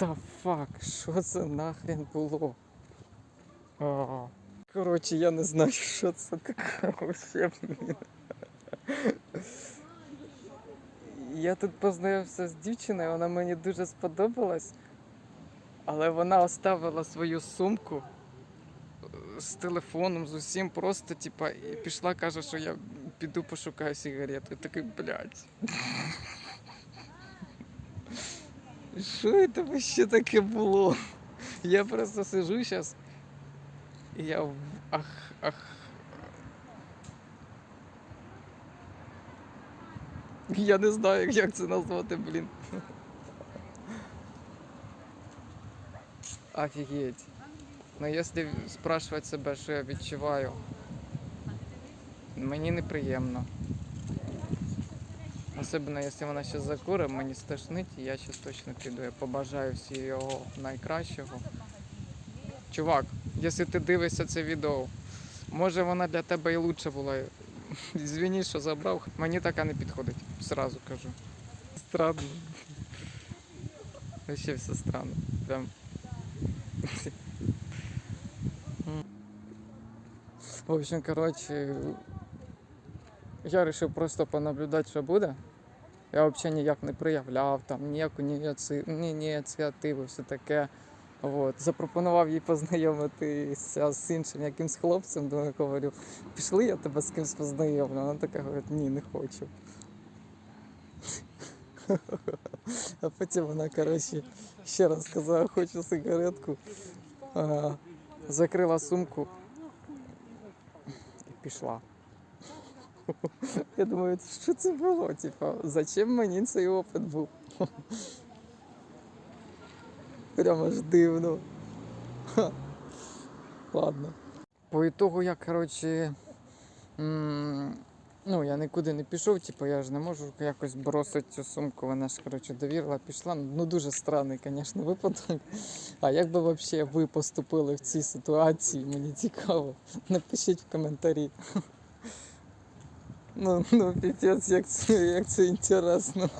the fuck? Що це нахрен було? Коротше, я не знаю, що це таке вообще. Я тут познайомився з дівчиною, вона мені дуже сподобалась, але вона оставила свою сумку е, з телефоном, з усім, просто, типа, і пішла, каже, що я піду пошукаю сигарету. Такий, блядь. Що це вообще таке було? Я просто сижу зараз. І я ах, ах. Я не знаю, як це назвати, блін. Офігеть. Ну, якщо спрашивати себе, що я відчуваю, мені неприємно. Особливо, якщо вона ще закурить, мені стошнить, і я ще точно піду. Я побажаю всі його найкращого. Чувак, якщо ти дивишся це відео, може вона для тебе і лучше була. Звіні, що забрав, мені така не підходить, сразу кажу. Странно. Вообще все странно. Прям. В общем, короче, я вирішив просто понаблюдати, що буде. Я взагалі ніяк не проявляв, там ніяку ні, ініціативу, все таке. От. Запропонував їй познайомитися з іншим якимсь хлопцем, думаю, говорю, пішли, я тебе з кимось познайомлю. Вона така говорить, ні, не хочу. А потім вона, коротше, ще раз сказала, хочу сигаретку. Закрила сумку і пішла. Я думаю, що це було? Типа, зачем мені цей опит був? Прямо ж дивно. Ладно. По ітогу я, коротше, ну, я нікуди не пішов, типу, я ж не можу якось бросити цю сумку. Вона ж, коротше, довірила, пішла. Ну, дуже странний, звісно, випадок. А як би взагалі ви поступили в цій ситуації? Мені цікаво. Напишіть в коментарі. Ну, ну, піпець, як це, як це інтересно.